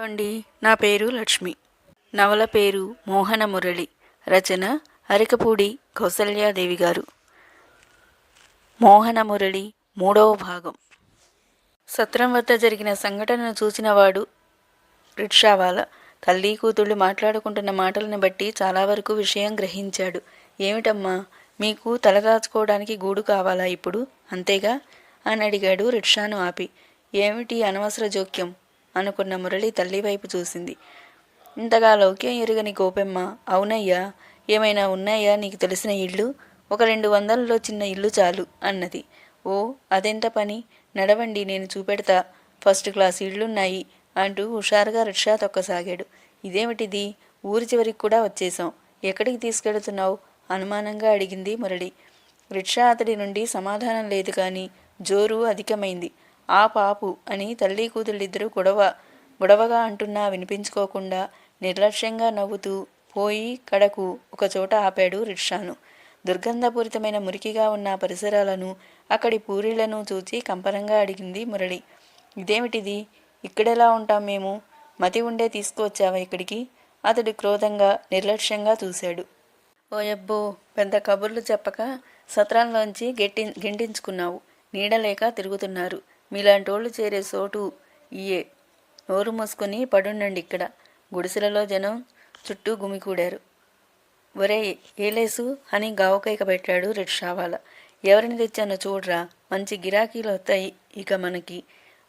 అండి. నా పేరు లక్ష్మి. నవల పేరు మోహన మురళి. రచన అరికపూడి కౌసల్యాదేవి గారు. మోహన మురళి మూడవ భాగం. సత్రం వద్ద జరిగిన సంఘటనను చూసినవాడు రిక్షావాల తల్లి కూతుళ్ళు మాట్లాడుకుంటున్న మాటలను బట్టి చాలా వరకు విషయం గ్రహించాడు. ఏమిటమ్మా? మీకు తలదాచుకోవడానికి గూడు కావాలా ఇప్పుడు? అంతేగా? అని అడిగాడు రిక్షాను ఆపి. ఏమిటి అనవసర జోక్యం? అనుకున్న మురళి తల్లి వైపు చూసింది. ఇంతగా లౌక్యం ఎరుగని గోపెమ్మ అవునయ్యా ఏమైనా ఉన్నాయా నీకు తెలిసిన ఇల్లు? ఒక రెండు వందలలో చిన్న ఇల్లు చాలు అన్నది. ఓ అదెంత పని? నడవండి నేను చూపెడతా. ఫస్ట్ క్లాస్ ఇళ్ళున్నాయి అంటూ హుషారుగా రిక్షా తొక్కసాగాడు. ఇదేమిటిది? ఊరి చివరికి కూడా వచ్చేసాం ఎక్కడికి తీసుకెడుతున్నావు అనుమానంగా అడిగింది మురళి. రిక్షా అతడి నుండి సమాధానం లేదు కానీ జోరు అధికమైంది. ఆ పాపు అని తల్లి కూతుళ్ళిద్దరూ గొడవ గొడవగా అంటున్నా వినిపించుకోకుండా నిర్లక్ష్యంగా నవ్వుతూ పోయి కడకు ఒకచోట ఆపాడు రిక్షాను. దుర్గంధపూరితమైన మురికిగా ఉన్న పరిసరాలను అక్కడి పూరీలను చూచి కంపరంగా అడిగింది మురళి. ఇదేమిటిది? ఇక్కడెలా ఉంటాం మేము? మతి ఉండే తీసుకువచ్చావా ఇక్కడికి? అతడు క్రోధంగా నిర్లక్ష్యంగా చూశాడు. ఓయబ్బో పెద్ద కబుర్లు చెప్పక సత్రంలోంచి గెట్టి గెంటించుకున్నావు. నీడలేక తిరుగుతున్నారు. మీలాంటోళ్ళు చేరే చోటు ఇయే నోరు మూసుకొని పడుండండి ఇక్కడ. గుడిసెలలో జనం చుట్టూ గుమికూడారు. ఒరే ఏలేసు అని గావకైక పెట్టాడు రిక్షావాల ఎవరిని తెచ్చానో చూడరా? మంచి గిరాకీలు వస్తాయి ఇక మనకి.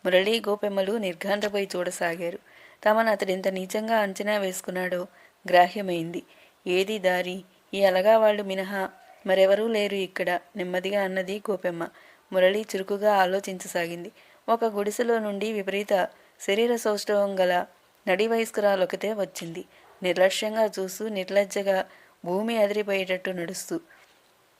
మురళీ గోపెమ్మలు నిర్ఘాంతపై చూడసాగారు. తమను అతడు ఎంత నీచంగా అంచనా వేసుకున్నాడో గ్రాహ్యమైంది. ఏది దారి? ఈ అలగా వాళ్ళు మినహా మరెవరూ లేరు ఇక్కడ. నెమ్మదిగా అన్నది గోపెమ్మ. మురళి చురుకుగా ఆలోచించసాగింది. ఒక గుడిసెలో నుండి విపరీత శరీర సౌష్ఠవం గల నడి వయస్కురాలొకతే వచ్చింది. నిర్లక్ష్యంగా చూస్తూ నిర్లజ్జగా భూమి అదిరిపోయేటట్టు నడుస్తూ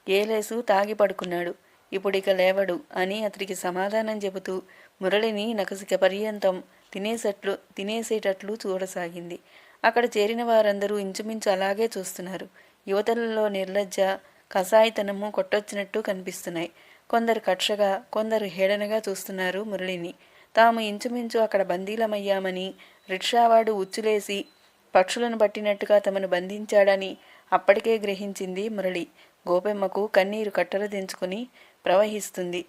ఏలేసు తాగి పడుకున్నాడు. ఇప్పుడిక లేవడు అని అతడికి సమాధానం చెబుతూ మురళిని నకసిక పర్యంతం తినేసట్లు తినేసేటట్లు చూడసాగింది. అక్కడ చేరిన వారందరూ ఇంచుమించు అలాగే చూస్తున్నారు. యువతలలో నిర్లజ్జ కసాయితనము కొట్టొచ్చినట్టు కనిపిస్తున్నాయి. కొందరు కక్షగా కొందరు హేళనగా చూస్తున్నారు మురళిని. తాము ఇంచుమించు అక్కడ బందీలమయ్యామని రిక్షావాడు ఉచ్చులేసి పక్షులను పట్టినట్టుగా తమను బంధించాడని అప్పటికే గ్రహించింది మురళి. గోపెమ్మకు కన్నీరు కట్టలు దించుకుని ప్రవహిస్తుంది.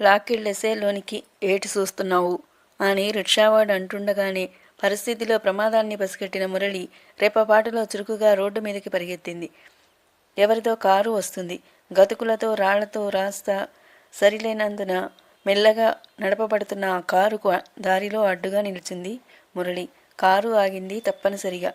లాక్కిళ్ళెసే లోనికి ఏటి చూస్తున్నావు? అని రిక్షావాడు అంటుండగానే పరిస్థితిలో ప్రమాదాన్ని పసిగట్టిన మురళి రేపపాటులో చురుకుగా రోడ్డు మీదకి పరిగెత్తింది. ఎవరిదో కారు వస్తుంది. గతుకులతో రాళ్ళతో రాస్తా సరిలేనందున మెల్లగా నడపబడుతున్న ఆ కారుకు దారిలో అడ్డుగా నిలిచింది మురళి. కారు ఆగింది తప్పనిసరిగా.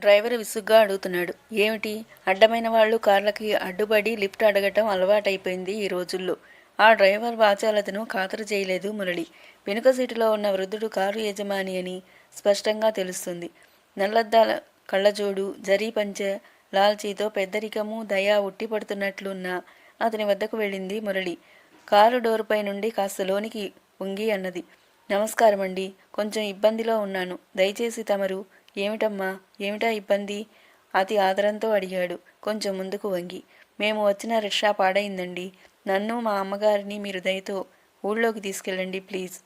డ్రైవర్ విసుగ్గా అడుగుతున్నాడు. ఏమిటి? అడ్డమైన వాళ్ళు కార్లకి అడ్డుపడి లిఫ్ట్ అడగటం అలవాటైపోయింది ఈ రోజుల్లో. ఆ డ్రైవర్ వాచాలతను ఖాతరు చేయలేదు మురళి. వెనుక సీటులో ఉన్న వృద్ధుడు కారు యజమాని అని స్పష్టంగా తెలుస్తుంది. నల్లద్దాల కళ్ళజోడు జరీ పంచె లాల్చీతో పెద్దరికము దయా ఉట్టిపడుతున్నట్లున్న అతని వద్దకు వెళ్ళింది మురళి. కారు డోరుపై నుండి కాస్త లోనికి ఉంగి అన్నది. నమస్కారం అండి కొంచెం ఇబ్బందిలో ఉన్నాను. దయచేసి తమరు ఏమిటమ్మా ఏమిటా ఇబ్బంది? అతి ఆదరంతో అడిగాడు. కొంచెం ముందుకు వంగి. మేము వచ్చిన రిక్షా పాడైందండి. నన్ను మా అమ్మగారిని మీరు దయతో ఊళ్ళోకి తీసుకెళ్ళండి ప్లీజ్.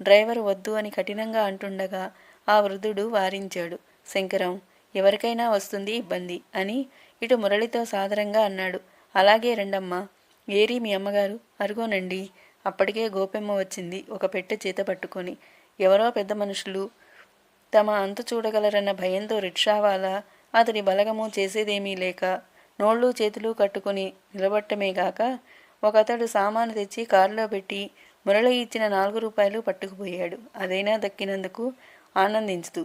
డ్రైవర్ వద్దు అని కఠినంగా అంటుండగా ఆ వృద్ధుడు వారించాడు. శంకరం ఎవరికైనా వస్తుంది ఇబ్బంది అని ఇటు మురళితో సాదరంగా అన్నాడు. అలాగే రండమ్మా ఏరి మీ అమ్మగారు అరుగోనండి. అప్పటికే గోపెమ్మ వచ్చింది ఒక పెట్టె చేత పట్టుకొని. ఎవరో పెద్ద మనుషులు తమ అంతు చూడగలరన్న భయంతో రిక్షావాలా అతడి బలగము చేసేదేమీ లేక నోళ్ళు చేతులు కట్టుకుని నిలబట్టమేగాక ఒకతడు సామాను తెచ్చి కారులో పెట్టి మురళి ఇచ్చిన నాలుగు రూపాయలు పట్టుకుపోయాడు. అదైనా దక్కినందుకు ఆనందించుతూ.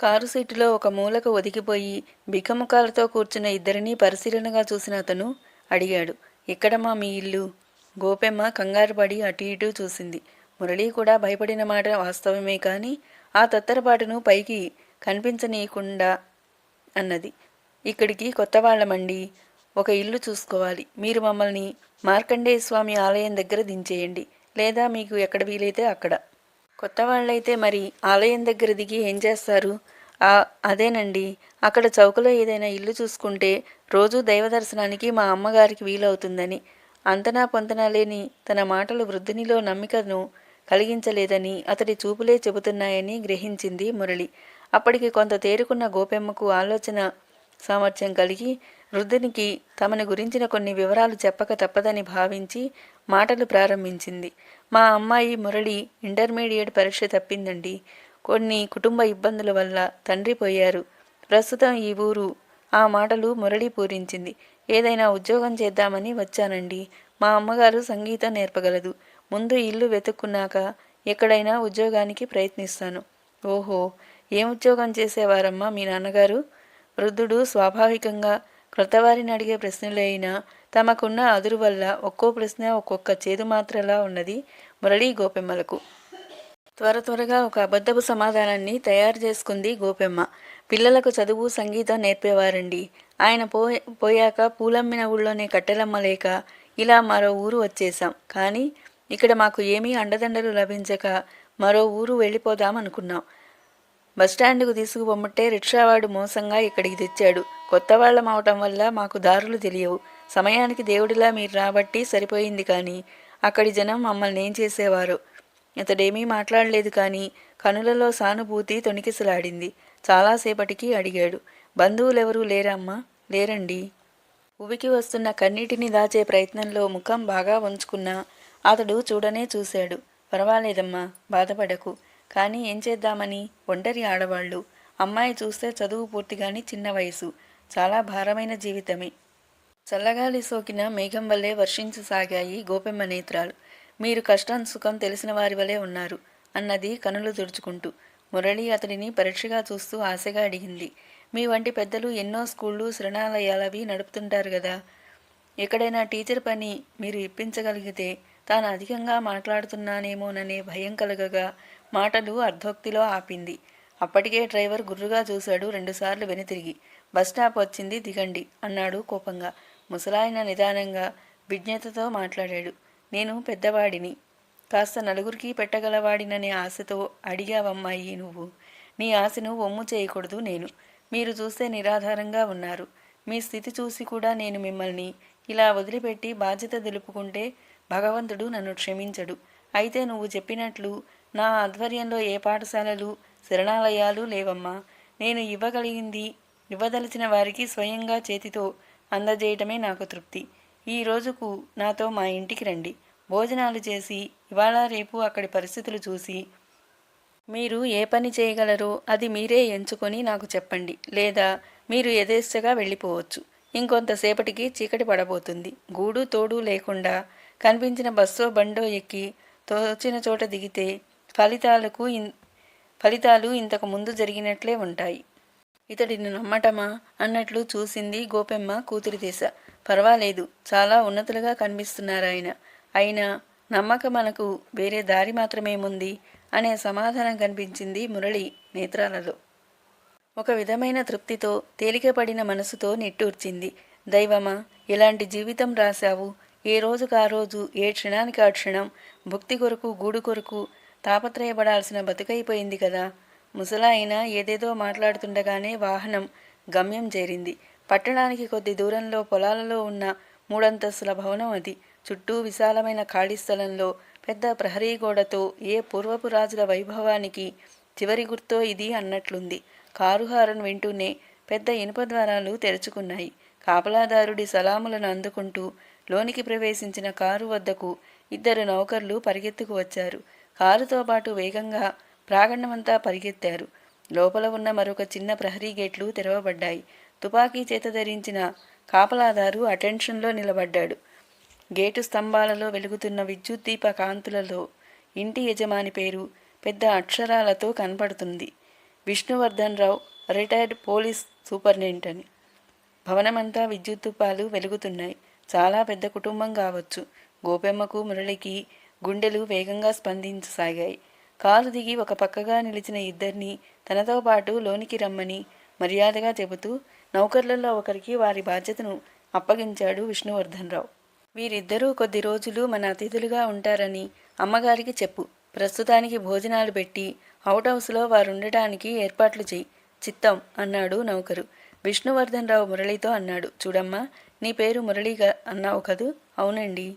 కారు సీటులో ఒక మూలకు ఒదిగిపోయి బిక్కముఖాలతో కూర్చున్న ఇద్దరిని పరిశీలనగా చూసిన అతను అడిగాడు ఎక్కడమ్మా మీ ఇల్లు? గోపెమ్మ కంగారుపడి అటు ఇటు చూసింది. మురళి కూడా భయపడిన మాట వాస్తవమే కానీ ఆ తత్తరపాటును పైకి కనిపించనీయకుండా అన్నది. ఇక్కడికి కొత్త వాళ్ళమండి. ఒక ఇల్లు చూసుకోవాలి. మీరు మమ్మల్ని మార్కండేయ స్వామి ఆలయం దగ్గర దించేయండి. లేదా మీకు ఎక్కడ వీలైతే అక్కడ. కొత్త వాళ్ళైతే మరి ఆలయం దగ్గర దిగి ఏం చేస్తారు? అదేనండి. అక్కడ చౌకలో ఏదైనా ఇల్లు చూసుకుంటే రోజు దైవ దర్శనానికి మా అమ్మగారికి వీలవుతుందని. అంతనా పొంతనా లేని తన మాటలు వృద్ధునిలో నమ్మికను కలిగించలేదని అతడి చూపులే చెబుతున్నాయని గ్రహించింది మురళి. అప్పటికి కొంత తేరుకున్న గోపెమ్మకు ఆలోచన సామర్థ్యం కలిగి వృద్ధునికి తమని గురించిన కొన్ని వివరాలు చెప్పక తప్పదని భావించి మాటలు ప్రారంభించింది. మా అమ్మాయి మురళి ఇంటర్మీడియట్ పరీక్ష తప్పిందండి. కొన్ని కుటుంబ ఇబ్బందుల వల్ల తండ్రి పోయారు. ప్రస్తుతం ఈ ఊరు. ఆ మాటలు మురళి పూరించింది. ఏదైనా ఉద్యోగం చేద్దామని వచ్చానండి. మా అమ్మగారు సంగీతం నేర్పగలదు. ముందు ఇల్లు వెతుక్కున్నాక ఎక్కడైనా ఉద్యోగానికి ప్రయత్నిస్తాను. ఓహో ఏం ఉద్యోగం చేసేవారమ్మా మీ నాన్నగారు? వృద్ధుడు స్వాభావికంగా క్రొత్తవారిని అడిగే ప్రశ్నలైనా తమకున్న అదురు వల్ల ఒక్కో ప్రశ్న ఒక్కొక్క చేదు మాత్రలా ఉన్నది మురళీ గోపెమ్మలకు. త్వర త్వరగా ఒక అబద్ధపు సమాధానాన్ని తయారు చేసుకుంది గోపెమ్మ. పిల్లలకు చదువు సంగీతం నేర్పేవారండి. ఆయన పో పోయాక పూలమ్మిన ఊళ్ళోనే కట్టెలమ్మలేక ఇలా మరో ఊరు వచ్చేసాం కానీ ఇక్కడ మాకు ఏమీ అండదండలు లభించక మరో ఊరు వెళ్ళిపోదాం అనుకున్నాం బస్టాండ్కు తీసుకుపోమ్మంటే రిక్షావాడు మోసంగా ఇక్కడికి తెచ్చాడు. కొత్త వాళ్ళం అవటం వల్ల మాకు దారులు తెలియవు. సమయానికి దేవుడిలా మీరు రాబట్టి సరిపోయింది కానీ అక్కడి జనం మమ్మల్ని ఏం చేసేవారు? ఇతడేమీ మాట్లాడలేదు కానీ కనులలో సానుభూతి తొణికిసలాడింది. చాలాసేపటికి అడిగాడు. బంధువులెవరూ లేరమ్మా? లేరండి. ఉవికి వస్తున్న కన్నీటిని దాచే ప్రయత్నంలో ముఖం బాగా ఉంచుకున్నా అతడు చూడనే చూశాడు. పర్వాలేదమ్మా బాధపడకు. కానీ ఏం చేద్దామని? ఒంటరి ఆడవాళ్ళు. అమ్మాయి చూస్తే చదువు పూర్తిగాని చిన్న వయసు. చాలా భారమైన జీవితమే. చల్లగాలి సోకిన మేఘం వల్లే వర్షించసాగాయి గోపెమ్మ నేత్రాలు. మీరు కష్టం సుఖం తెలిసిన వారి వలె ఉన్నారు అన్నది కనులు తుడుచుకుంటూ. మురళి అతడిని పరీక్షగా చూస్తూ ఆశగా అడిగింది. మీ వంటి పెద్దలు ఎన్నో స్కూళ్ళు శరణాలయాలవి నడుపుతుంటారు కదా ఎక్కడైనా టీచర్ పని మీరు ఇప్పించగలిగితే తాను అధికంగా మాట్లాడుతున్నానేమోననే భయం కలగగా మాటలు అర్ధోక్తిలో ఆపింది. అప్పటికే డ్రైవర్ గుర్రుగా చూశాడు రెండుసార్లు వెనుతిరిగి. బస్టాప్ వచ్చింది దిగండి అన్నాడు కోపంగా. ముసలాయన నిదానంగా విజ్ఞతతో మాట్లాడాడు. నేను పెద్దవాడిని. కాస్త నలుగురికి పెట్టగలవాడిననే ఆశతో అడిగావమ్మాయి నువ్వు. నీ ఆశను ఒమ్ము చేయకూడదు నేను. మీరు చూస్తే నిరాధారంగా ఉన్నారు. మీ స్థితి చూసి కూడా నేను మిమ్మల్ని ఇలా వదిలిపెట్టి బాధ్యత తెలుపుకుంటే భగవంతుడు నన్ను క్షమించడు. అయితే నువ్వు చెప్పినట్లు నా ఆధ్వర్యంలో ఏ పాఠశాలలు శరణాలయాలు లేవమ్మా. నేను ఇవ్వగలిగింది ఇవ్వదలిచిన వారికి స్వయంగా చేతితో అందజేయటమే నాకు తృప్తి. ఈ రోజుకు నాతో మా ఇంటికి రండి. భోజనాలు చేసి ఇవాళ రేపు అక్కడి పరిస్థితులు చూసి మీరు ఏ పని చేయగలరో అది మీరే ఎంచుకొని నాకు చెప్పండి. లేదా మీరు యథేచ్ఛగా వెళ్ళిపోవచ్చు. ఇంకొంతసేపటికి చీకటి పడబోతుంది. గూడు తోడు లేకుండా కనిపించిన బస్సో బండో ఎక్కి తోచిన చోట దిగితే ఫలితాలకు ఇన్ ఫలితాలు ఇంతకు ముందు జరిగినట్లే ఉంటాయి. ఇతడిని నమ్మటమా? అన్నట్లు చూసింది గోపెమ్మ కూతురి దిశ. పర్వాలేదు చాలా ఉన్నతులుగా కనిపిస్తున్నారాయన అయినా నమ్మక మనకు వేరే దారి మాత్రమేముంది? అనే సమాధానం కనిపించింది మురళి నేత్రాలలో. ఒక విధమైన తృప్తితో తేలికపడిన మనసుతో నిట్టూర్చింది. దైవమా ఇలాంటి జీవితం రాశావు. ఏ రోజుకు ఆ రోజు ఏ క్షణానికి ఆ క్షణం? భుక్తి కొరకు గూడు కొరకు తాపత్రయపడాల్సిన బతుకైపోయింది కదా. ముసలాయన ఏదేదో మాట్లాడుతుండగానే వాహనం గమ్యం చేరింది. పట్టణానికి కొద్ది దూరంలో పొలాలలో ఉన్న మూడంతస్తుల భవనం అది. చుట్టూ విశాలమైన ఖాళీ స్థలంలో పెద్ద ప్రహరీ గోడతో ఏ పూర్వపు రాజుల వైభవానికి చివరి గుర్తో ఇది అన్నట్లుంది. కారు హారన్ వింటూనే పెద్ద ఇనుప ద్వారాలు తెరుచుకున్నాయి. కాపలాదారుడి సలాములను అందుకుంటూ లోనికి ప్రవేశించిన కారు వద్దకు ఇద్దరు నౌకర్లు పరిగెత్తుకు వచ్చారు. కారుతో పాటు వేగంగా ప్రాగణమంతా పరిగెత్తారు. లోపల ఉన్న మరొక చిన్న ప్రహరీ గేట్లు తెరవబడ్డాయి. తుపాకీ చేత ధరించిన కాపలాదారు అటెన్షన్లో నిలబడ్డాడు. గేటు స్తంభాలలో వెలుగుతున్న విద్యుత్ దీప కాంతులలో ఇంటి యజమాని పేరు పెద్ద అక్షరాలతో కనపడుతుంది. Vishnuvardhan Rao retired police superintendent. అని భవనమంతా విద్యుత్ తుపాలు వెలుగుతున్నాయి. చాలా పెద్ద కుటుంబం కావచ్చు. గోపెమ్మకు మురళికి గుండెలు వేగంగా స్పందించసాగాయి. కారు దిగి ఒక పక్కగా నిలిచిన ఇద్దరిని తనతో పాటు లోనికి రమ్మని మర్యాదగా చెబుతూ నౌకర్లలో ఒకరికి వారి బాధ్యతను అప్పగించాడు విష్ణువర్ధన్ రావు వీరిద్దరూ కొద్ది రోజులు మన అతిథులుగా ఉంటారని అమ్మగారికి చెప్పు. ప్రస్తుతానికి భోజనాలు పెట్టి అవుట్ హౌస్లో వారుండటానికి ఏర్పాట్లు చేయి చిత్తం అన్నాడు నౌకరు. విష్ణువర్ధన్ రావు మురళితో అన్నాడు. చూడమ్మా నీ పేరు మురళిగా అన్నావు కదూ? అవునండి.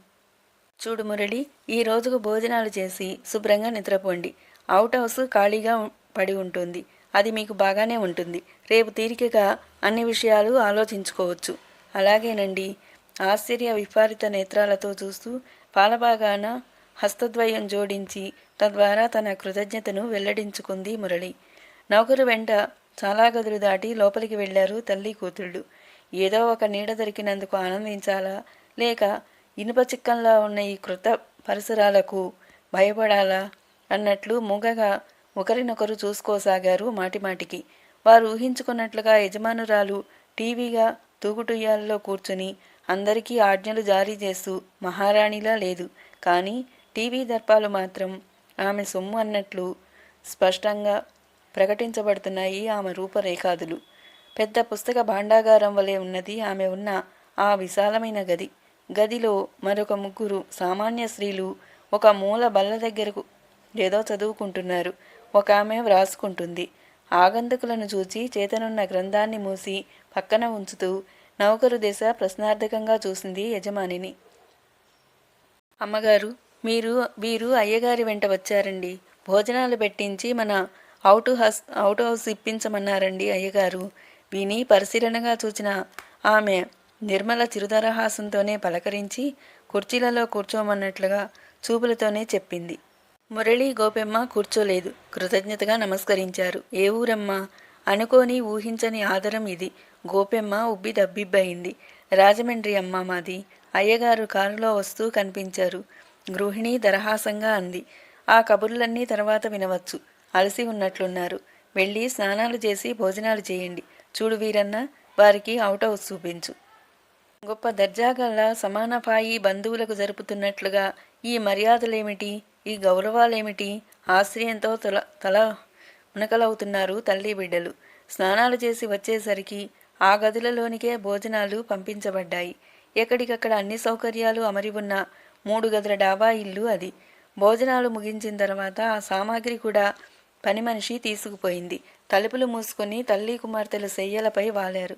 చూడు మురళి ఈ రోజుకు భోజనాలు చేసి శుభ్రంగా నిద్రపోండి. అవుట్ హౌస్ ఖాళీగా పడి ఉంటుంది. అది మీకు బాగానే ఉంటుంది. రేపు తీరికగా అన్ని విషయాలు ఆలోచించుకోవచ్చు. అలాగేనండి. ఆశ్చర్య విపరీత నేత్రాలతో చూస్తూ పాలబాగాన హస్తద్వయం జోడించి తద్వారా తన కృతజ్ఞతను వెల్లడించుకుంది మురళి. నౌకరు వెంట చాలా గదులు దాటి లోపలికి వెళ్ళారు తల్లి కూతుళ్ళు. ఏదో ఒక నీడ దొరికినందుకు ఆనందించాలా? లేక ఇనుప చిక్కంలా ఉన్న ఈ కృత పరిసరాలకు భయపడాలా అన్నట్లు మూగగా ఒకరినొకరు చూసుకోసాగారు మాటిమాటికి వారు ఊహించుకున్నట్లుగా యజమానురాలు టీవీగా తూగుటుయ్యాలలో కూర్చుని అందరికీ ఆజ్ఞలు జారీ చేస్తూ మహారాణిలా లేదు. కానీ టీవీ దర్పాలు మాత్రం ఆమె సొమ్ము అన్నట్లు స్పష్టంగా ప్రకటించబడుతున్నాయి ఆమె రూపరేఖాదులు. పెద్ద పుస్తక భాండాగారం వలె ఉన్నది ఆమె ఉన్న ఆ విశాలమైన గది. గదిలో మరొక ముగ్గురు సామాన్య స్త్రీలు ఒక మూల బల్ల దగ్గరకు ఏదో చదువుకుంటున్నారు. ఒక ఆమె వ్రాసుకుంటుంది. ఆగంతకులను చూచి చేతనున్న గ్రంథాన్ని మూసి పక్కన ఉంచుతూ నౌకరు దిశ ప్రశ్నార్థకంగా చూసింది యజమానిని. అమ్మగారు మీరు వీరు అయ్యగారి వెంట వచ్చారండి. భోజనాలు పెట్టించి మన అవుట్ హౌస్ అవుట్ హౌస్ ఇప్పించమన్నారండి అయ్యగారు. విని పరిశీలనగా చూచిన ఆమె నిర్మల చిరుదరహాసంతోనే పలకరించి కుర్చీలలో కూర్చోమన్నట్లుగా చూపులతోనే చెప్పింది. మురళి గోపెమ్మ కూర్చోలేదు. కృతజ్ఞతగా నమస్కరించారు. ఏ ఊరమ్మా? అనుకోని ఊహించని ఆదరం ఇది. గోపెమ్మ ఉబ్బి దబ్బిబ్బయింది. రాజమండ్రి అమ్మ మాది. అయ్యగారు కారులో వస్తూ కనిపించారు. గృహిణి దరహాసంగా అంది. ఆ కబుర్లన్నీ తర్వాత వినవచ్చు. అలసి ఉన్నట్లున్నారు. వెళ్ళి స్నానాలు చేసి భోజనాలు చేయండి. చూడు వీరన్న వారికి అవుట్ హౌస్ చూపించు. గొప్ప దర్జాగల సమానపాయి బంధువులకు జరుపుతున్నట్లుగా ఈ మర్యాదలేమిటి? ఈ గౌరవాలేమిటి? ఆశ్రయంతో తల తల మునకలవుతున్నారు తల్లి బిడ్డలు. స్నానాలు చేసి వచ్చేసరికి ఆ గదులలోనికే భోజనాలు పంపించబడ్డాయి. ఎక్కడికక్కడ అన్ని సౌకర్యాలు అమరి ఉన్న మూడు గదుల డాబా ఇల్లు అది. భోజనాలు ముగించిన తర్వాత ఆ సామాగ్రి కూడా పని మనిషి తీసుకుపోయింది. తలుపులు మూసుకొని తల్లి కుమార్తెలు శయ్యలపై వాలారు.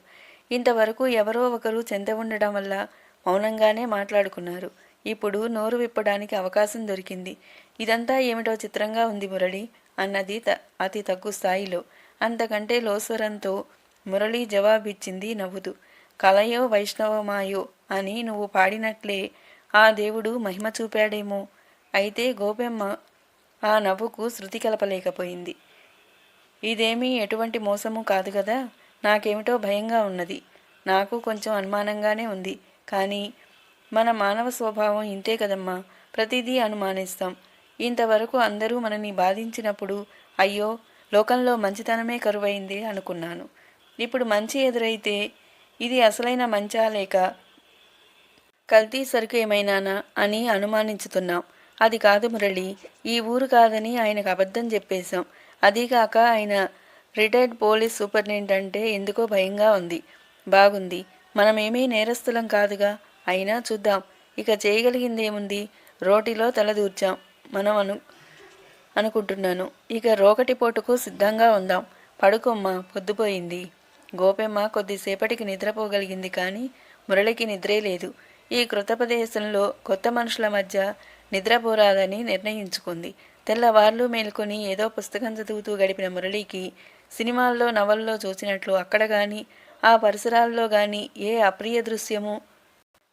ఇంతవరకు ఎవరో ఒకరు చెంత ఉండడం వల్ల మౌనంగానే మాట్లాడుకున్నారు. ఇప్పుడు నోరు విప్పడానికి అవకాశం దొరికింది. ఇదంతా ఏమిటో చిత్రంగా ఉంది మురళి అన్నది త అతి తగ్గు స్థాయిలో. అంతకంటే లోస్వరంతో మురళి జవాబిచ్చింది నవ్వుతూ కలయో వైష్ణవమాయో అని నువ్వు పాడినట్లే ఆ దేవుడు మహిమ చూపాడేమో. అయితే గోపెమ్మ ఆ నవ్వుకు శృతి కలపలేకపోయింది. ఇదేమీ ఎటువంటి మోసము కాదు కదా? నాకేమిటో భయంగా ఉన్నది. నాకు కొంచెం అనుమానంగానే ఉంది. కానీ మన మానవ స్వభావం ఇంతే కదమ్మా. ప్రతిదీ అనుమానిస్తాం. ఇంతవరకు అందరూ మనని బాధించినప్పుడు అయ్యో లోకంలో మంచితనమే కరువైంది అనుకున్నాను. ఇప్పుడు మంచి ఎదురైతే ఇది అసలైన మంచా లేక కల్తీ సరుకు ఏమైనానా అని అనుమానించుతున్నాం. అది కాదు మురళి ఈ ఊరు కాదని ఆయనకు అబద్ధం చెప్పేశాం. అదీగాక ఆయన రిటైర్డ్ పోలీస్ సూపరింటెండెంట్ అంటే ఎందుకో భయంగా ఉంది. బాగుంది. మనమేమీ నేరస్తులం కాదుగా. అయినా చూద్దాం. ఇక చేయగలిగిందేముంది? రోటిలో తలదూర్చాం మనం అను అనుకుంటున్నాను. ఇక రోకటి పోటుకు సిద్ధంగా ఉందాం. పడుకోమ్మ. పొద్దుపోయింది. గోపెమ్మ కొద్దిసేపటికి నిద్రపోగలిగింది కానీ మురళికి నిద్రే లేదు. ఈ కృతప్రదేశంలో కొత్త మనుషుల మధ్య నిద్రపోరాదని నిర్ణయించుకుంది. తెల్లవార్లు మేల్కొని ఏదో పుస్తకం చదువుతూ గడిపిన మురళికి సినిమాల్లో నవల్లో చూసినట్లు అక్కడ కానీ ఆ పరిసరాల్లో కానీ ఏ అప్రియ దృశ్యము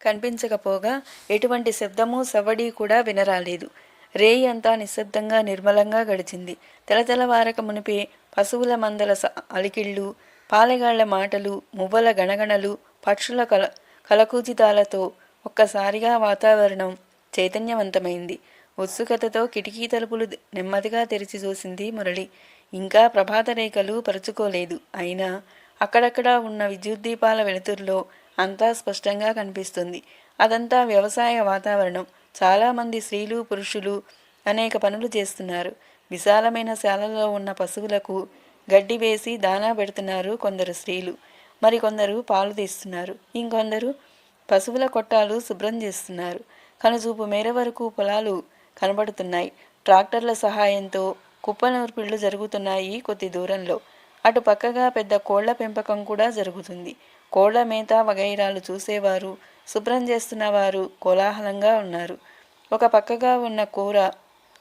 కనిపించకపోగా ఎటువంటి శబ్దము సవడి కూడా వినరాలేదు. రేయి అంతా నిశ్శబ్దంగా నిర్మలంగా గడిచింది. తెలతెలవారక మునిపే పశువుల మందల స- అలికిళ్ళు పాలెగాళ్ళ మాటలు మువ్వల గణగణలు పక్షుల కల కలకూజితాలతో ఒక్కసారిగా వాతావరణం చైతన్యవంతమైంది. ఉత్సుకతతో కిటికీ తలుపులు నెమ్మదిగా తెరిచి చూసింది మురళి. ఇంకా ప్రభాత రేఖలు పరుచుకోలేదు. అయినా అక్కడక్కడ ఉన్న విద్యుత్ దీపాల వెలుతురులో అంతా స్పష్టంగా కనిపిస్తుంది. అదంతా వ్యవసాయ వాతావరణం. చాలామంది స్త్రీలు పురుషులు అనేక పనులు చేస్తున్నారు. విశాలమైన శాలలో ఉన్న పశువులకు గడ్డి వేసి దానా పెడుతున్నారు కొందరు స్త్రీలు. మరికొందరు పాలు తీస్తున్నారు. ఇంకొందరు పశువుల కొట్టాలు శుభ్రం చేస్తున్నారు. కనుచూపు మేర వరకు పొలాలు కనబడుతున్నాయి. ట్రాక్టర్ల సహాయంతో కుప్పనూర్పిళ్ళు జరుగుతున్నాయి కొద్ది దూరంలో. అటు పక్కగా పెద్ద కోళ్ళ పెంపకం కూడా జరుగుతుంది. కోళ్ళ మేత వగైరాలు చూసేవారు శుభ్రం చేస్తున్నవారు కోలాహలంగా ఉన్నారు. ఒక పక్కగా ఉన్న కూర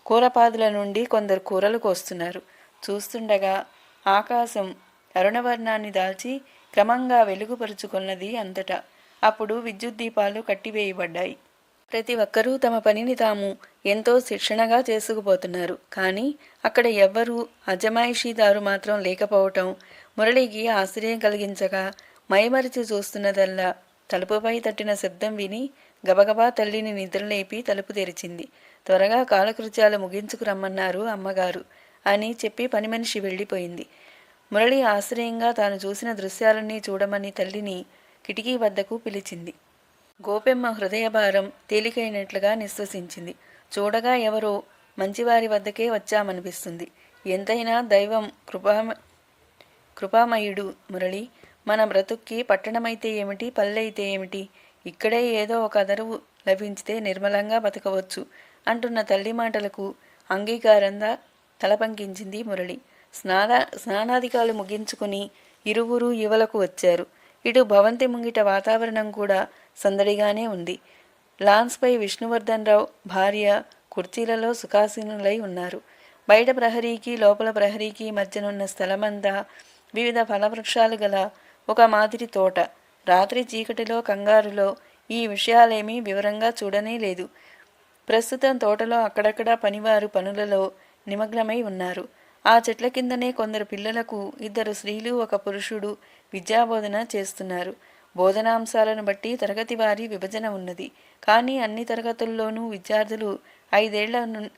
కూరపాదుల నుండి కొందరు కూరలు కోస్తున్నారు. చూస్తుండగా ఆకాశం అరుణవర్ణాన్ని దాల్చి క్రమంగా వెలుగుపరుచుకున్నది అంతటా. అప్పుడు విద్యుత్ దీపాలు కట్టివేయబడ్డాయి. ప్రతి ఒక్కరూ తమ పనిని తాము ఎంతో శిక్షణగా చేసుకుపోతున్నారు. కానీ అక్కడ ఎవ్వరూ అజమాయిషీదారు మాత్రం లేకపోవటం మురళికి ఆశ్చర్యం కలిగించగా మైమరిచి చూస్తున్నదల్లా తలుపుపై తట్టిన శబ్దం విని గబగబా తల్లిని నిద్రలేపి తలుపు తెరిచింది. త్వరగా కాలకృత్యాలు ముగించుకురమ్మన్నారు అమ్మగారు అని చెప్పి పని మనిషి వెళ్ళిపోయింది. మురళి ఆశ్చర్యంగా తాను చూసిన దృశ్యాలన్నీ చూడమని తల్లిని కిటికీ వద్దకు పిలిచింది. గోపెమ్మ హృదయభారం తేలికైనట్లుగా నిశ్వసించింది. చూడగా ఎవరో మంచివారి వద్దకే వచ్చామనిపిస్తుంది. ఎంతైనా దైవం కృపా కృపామయుడు మురళి మన బ్రతుక్కి పట్టణమైతే ఏమిటి పల్లెయితే ఏమిటి ఇక్కడే ఏదో ఒక అదరువు లభించితే నిర్మలంగా బతకవచ్చు అంటున్న తల్లి మాటలకు అంగీకారంగా తలపంకించింది మురళి. స్నాన స్నానాధికాలు ముగించుకుని ఇరువురు యువలకు వచ్చారు. ఇటు భవంతి ముంగిట వాతావరణం కూడా సందడిగానే ఉంది. లాన్స్పై విష్ణువర్ధన్ రావు భార్య కుర్చీలలో సుఖాసీనులై ఉన్నారు. బయట ప్రహరీకి లోపల ప్రహరీకి మధ్యనున్న స్థలమంతా వివిధ ఫలవృక్షాలు గల ఒక మాదిరి తోట. రాత్రి చీకటిలో కంగారులో ఈ విషయాలేమీ వివరంగా చూడనే లేదు. ప్రస్తుతం తోటలో అక్కడక్కడ పనివారు పనులలో నిమగ్నమై ఉన్నారు. ఆ చెట్ల కిందనే కొందరు పిల్లలకు ఇద్దరు స్త్రీలు ఒక పురుషుడు విద్యాబోధన చేస్తున్నారు. బోధనాంశాలను బట్టి తరగతి వారి విభజన ఉన్నది. కానీ అన్ని తరగతుల్లోనూ విద్యార్థులు ఐదేళ్ళ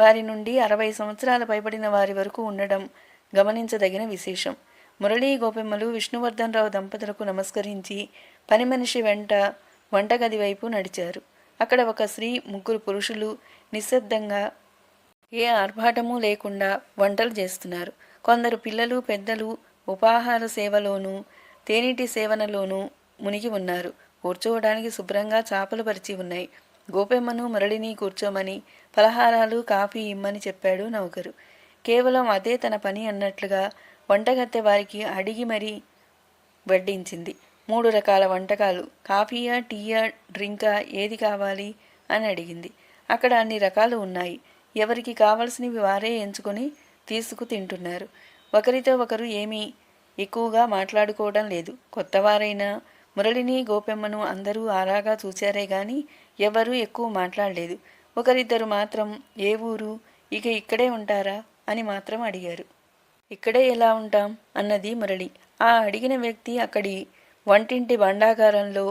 వారి నుండి అరవై సంవత్సరాల పైబడిన వారి వరకు ఉండడం గమనించదగిన విశేషం. మురళీ గోపెమ్మలు విష్ణువర్ధన్ రావు దంపతులకు నమస్కరించి పని మనిషి వెంట వంటగది వైపు నడిచారు. అక్కడ ఒక స్త్రీ ముగ్గురు పురుషులు నిశ్శబ్దంగా ఏ ఆర్భాటము లేకుండా వంటలు చేస్తున్నారు. కొందరు పిల్లలు పెద్దలు ఉపాహార సేవలోనూ తేనీటి సేవనలోనూ మునిగి ఉన్నారు. కూర్చోవడానికి శుభ్రంగా చాపలు పరిచి ఉన్నాయి. గోపెమ్మను మురళిని కూర్చోమని ఫలహారాలు కాఫీ ఇమ్మని చెప్పాడు నౌకరు. కేవలం అదే తన పని అన్నట్లుగా వంటగత్తె వారికి అడిగి మరీ వడ్డించింది. మూడు రకాల వంటకాలు కాఫీయా టీయా డ్రింకా ఏది కావాలి అని అడిగింది. అక్కడ అన్ని రకాలు ఉన్నాయి. ఎవరికి కావలసినవి వారే ఎంచుకొని తీసుకు తింటున్నారు. ఒకరితో ఒకరు ఏమీ ఎక్కువగా మాట్లాడుకోవడం లేదు. కొత్తవారైనా మురళిని గోపెమ్మను అందరూ ఆరాగా చూశారే గాని ఎవరూ ఎక్కువ మాట్లాడలేదు. ఒకరిద్దరు మాత్రం ఏ ఊరు? ఇక ఇక్కడే ఉంటారా? అని మాత్రం అడిగారు. ఇక్కడే ఎలా ఉంటాం? అన్నది మురళి. ఆ అడిగిన వ్యక్తి అక్కడి వంటింటి బండాగారంలో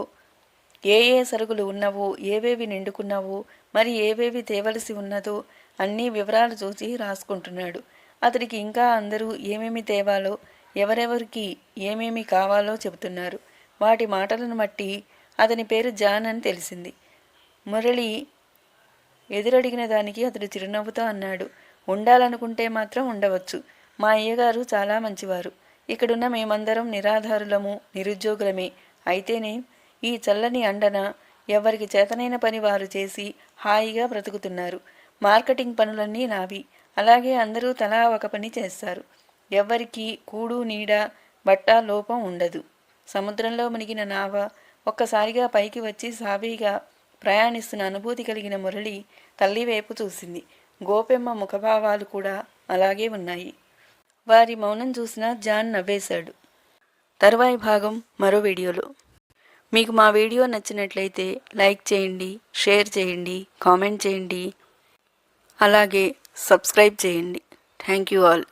ఏ ఏ సరుకులు ఉన్నవో ఏవేవి నిండుకున్నావో మరి ఏవేవి తేవలసి ఉన్నదో అన్ని వివరాలు చూసి రాసుకుంటున్నాడు. అతడికి ఇంకా అందరూ ఏమేమి తేవాలో ఎవరెవరికి ఏమేమి కావాలో చెబుతున్నారు. వాటి మాటలను బట్టి అతని పేరు జాన్ అని తెలిసింది. మురళి ఎదురడిగిన దానికి అతడు చిరునవ్వుతో అన్నాడు ఉండాలనుకుంటే మాత్రం ఉండవచ్చు. మా అయ్యగారు చాలా మంచివారు. ఇక్కడున్న మేమందరం నిరాధారులము నిరుద్యోగులమే. అయితేనే ఈ చల్లని అండన ఎవరికి చేతనైన పని వారు చేసి హాయిగా బ్రతుకుతున్నారు. మార్కెటింగ్ పనులన్నీ నావి. అలాగే అందరూ తలా ఒక పని చేస్తారు. ఎవ్వరికి కూడు నీడ బట్ట లోపం ఉండదు. సముద్రంలో మునిగిన నావ ఒక్కసారిగా పైకి వచ్చి సాబీగా ప్రయాణిస్తున్న అనుభూతి కలిగిన మురళి తల్లి వైపు చూసింది. గోపెమ్మ ముఖభావాలు కూడా అలాగే ఉన్నాయి. వారి మౌనం చూసిన జాన్ నవ్వేశాడు. తరువాయి భాగం మరో వీడియోలో. మీకు మా వీడియో నచ్చినట్లయితే లైక్ చేయండి షేర్ చేయండి కామెంట్ చేయండి. అలాగే సబ్స్క్రైబ్ చేయండి. Thank you all.